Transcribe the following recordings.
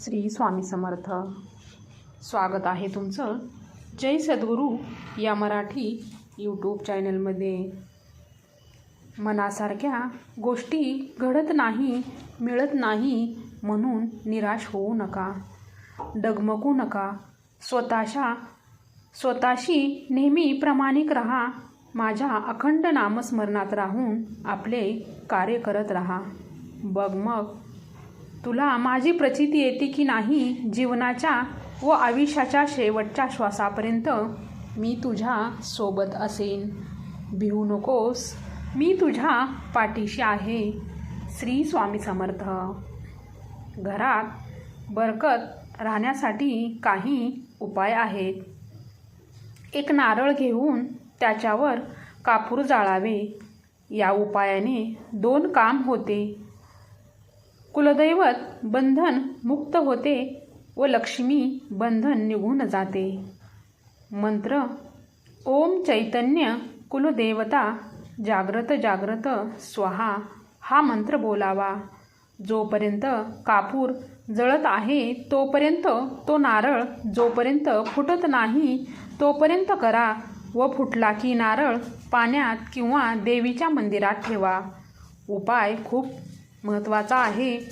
श्री स्वामी समर्थ. स्वागत आहे तुमचं. जय सद्गुरू या मराठी यूट्यूब चॅनलमध्ये मनासारख्या गोष्टी घडत नाही मिळत नाही म्हणून निराश होऊ नका. डगमगू नका. स्वतःशा स्वतःशी नेहमी प्रामाणिक राहा. माझ्या अखंड नामस्मरणात राहून आपले कार्य करत राहा. बघ मग तुला माझी प्रचिती येते की नाही जीवनाच्या व आयुष्याच्या शेवटच्या श्वासापर्यंत मी तुझ्या सोबत असेन. भिवू नकोस. मी तुझ्या पाठीशी आहे. श्री स्वामी समर्थ. घरात बरकत राहण्यासाठी काही उपाय आहेत. एक नारळ घेऊन त्याच्यावर कापूर जाळावे. या उपायाने दोन काम होते. कुलदैवत बंधन मुक्त होते व लक्ष्मी बंधन निघून जाते. मंत्र ओम चैतन्य कुलदेवता जाग्रत जाग्रत स्वाहा हा मंत्र बोलावा. जोपर्यंत कापूर जळत आहे तोपर्यंत तो नारळ जोपर्यंत फुटत नाही तोपर्यंत करा व फुटला की नारळ पाण्यात किंवा देवीच्या मंदिरात ठेवा. उपाय खूप महत्त्वाचा आहे.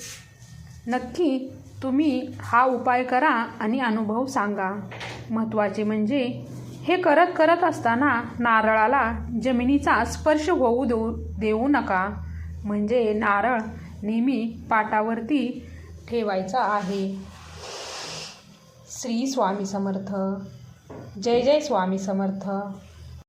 नक्की तुम्ही हा उपाय करा आणि अनुभव सांगा. महत्त्वाचे म्हणजे हे करत करत असताना नारळाला जमिनीचा स्पर्श होऊ देऊ देऊ नका. म्हणजे नारळ नेहमी पाटावरती ठेवायचा आहे. श्री स्वामी समर्थ. जय जय स्वामी समर्थ.